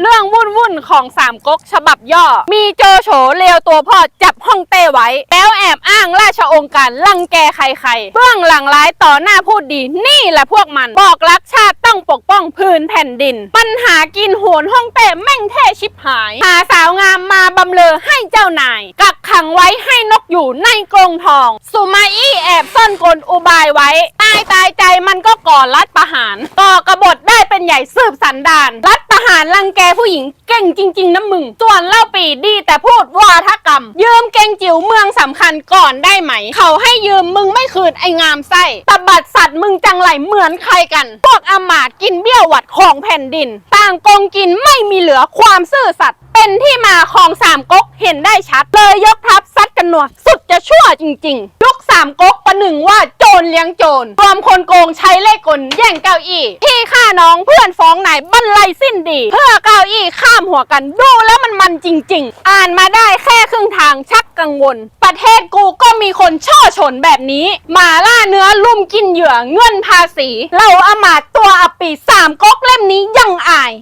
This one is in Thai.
เรื่องวุ่นวุ่นของสามก๊กฉบับย่อ มีโจโฉเลวตัวพ่อจับห้องเต้ไว้ แล้วแอบอ้างราชองค์การลังแกใครๆ เบื้องหลังร้ายต่อหน้าพูดดีนี่แหละพวกมัน บอกรักชาติต้องปกป้องพื้นแผ่นดิน ปัญหากินโหนห้องเต้แม่งเท่ชิบหาย หาสาวงามมาบำเลอให้เจ้านาย กักขังไว้ให้นกอยู่ในกรงทอง สุมาอี้แอบซ่อนกลอุบายไว้ ตายตายใจมันก็ก่อรัฐประหารก่อกบฏได้เป็นใหญ่สืบสันดาน รัฐประหารรังแกผู้หญิงเก่งจริง ๆนะมึง ส่วนเล่าปีดีแต่พูดวาทกรรม ยืมเก่งจิ๋วเมืองสำคัญก่อนได้ไหม เขาให้ยืมมึงไม่คืนไองามไส้ตบัดสัตว์มึงจังไรเหมือนใครกัน พวกอำมาตย์กินเบี้ยวหวัดของแผ่นดิน ต่างกงกินไม่มีเหลือความซื่อสัตย์ เป็นที่มาของสามก๊กเห็นได้ชัด เลยยกทัพซัดกันหนัวสุดจะชั่วจริง ๆ ยุคสามก๊กประหนึ่งว่าโจรเลี้ยงโจรรวมคนโกงใช้เล่กลแย่งเก้าอี้ที่ฆ่าน้องเพื่อนฟ้องนายบรรลัยสิ้นดี เพื่อเก้าอี้ข้ามหัวกันดูแล้วมันมันจริง ๆ อ่านมาได้แค่ครึ่งทางชักกังวล ประเทศกูก็มีคนช่อฉนแบบนี้มาล่าเนื้อลุ่มกินเหยื่อเงินภาษี เราอมาตตัวอปปีสามก๊กเล่มนี้ยังอาย